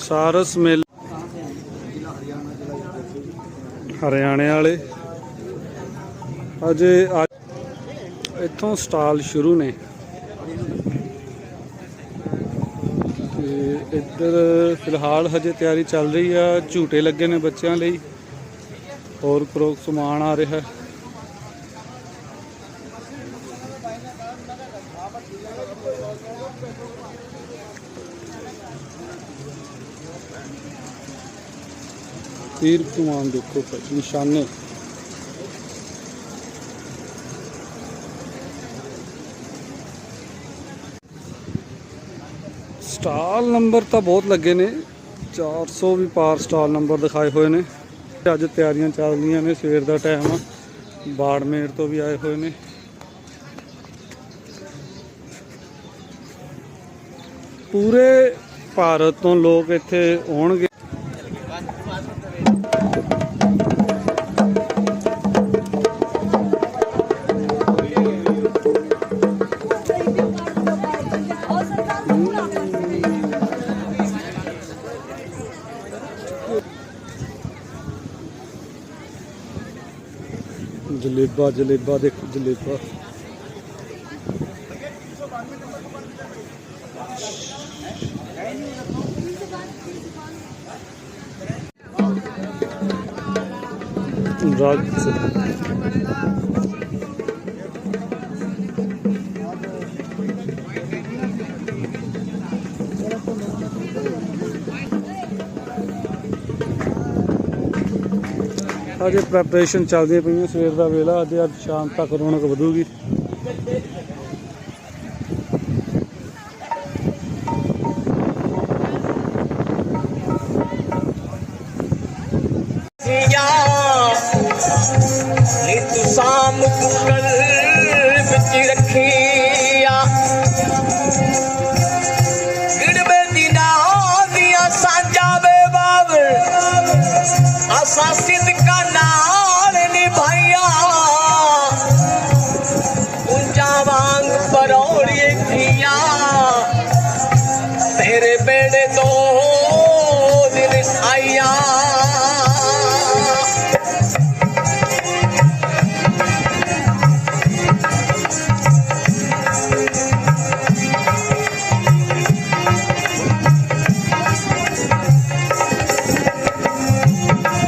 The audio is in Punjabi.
ਸਾਰਸ ਮਿਲ। ਹਰਿਆਣੇ ਵਾਲੇ। ਅਜੇ ਇੱਥੋਂ ਸਟਾਲ ਸ਼ੁਰੂ ਨੇ। ਤੇ ਇੱਧਰ ਫਿਲਹਾਲ ਹਜੇ ਤਿਆਰੀ ਚੱਲ ਰਹੀ ਆ। ਝੂਟੇ ਲੱਗੇ ਨੇ ਬੱਚਿਆਂ ਲਈ। ਹੋਰ ਕਰੋ, ਸਮਾਨ ਆ ਰਿਹਾ। ਤੀਰ ਕਮਾਨ ਦੇਖੋ ਭਾਈ, ਨਿਸ਼ਾਨੇ। ਸਟਾਲ ਨੰਬਰ ਤਾਂ ਬਹੁਤ ਲੱਗੇ ਨੇ 400 ਵੀ ਪਾਰ ਸਟਾਲ ਨੰਬਰ ਦਿਖਾਏ ਹੋਏ ਨੇ। ਅੱਜ ਤਿਆਰੀਆਂ ਚੱਲ ਰਹੀਆਂ ਨੇ, ਸਵੇਰ ਦਾ ਟਾਈਮ ਆ ਬਾੜਮੇੜ ਤੋਂ ਵੀ ਆਏ ਹੋਏ ਨੇ। ਪੂਰੇ ਭਾਰਤ ਤੋਂ ਲੋਕ ਇੱਥੇ ਆਉਣਗੇ। ਜਲੇਬਾ ਜਲੇਬਾ ਦੇਖੋ ਜਲੇਬਾ। ਰਾਜ ਅਜੇ ਪ੍ਰੈਪਰੇਸ਼ਨ ਚੱਲਦੀ ਪਈਆਂ ਸਵੇਰ ਦਾ ਵੇਲਾ ਅੱਜ ਅੱਜ ਸ਼ਾਮ ਤੱਕ ਰੌਣਕ ਵਧੂਗੀ ਸਾਮ ਵਿੱਚ ਰੱਖੀਆ। ਦੀਆਂ ਸਾਂਝਾ ਵੇ ਬਾਬ ਅਸਾਂ ਨਾਲ ਨਿਭਾਈਆ। ਵਾਂਗ ਪਰੌੜੀਏ ਤੇਰੇ ਬੇੜੇ ਤੋਂ ਦਿਨ ਆਇਆ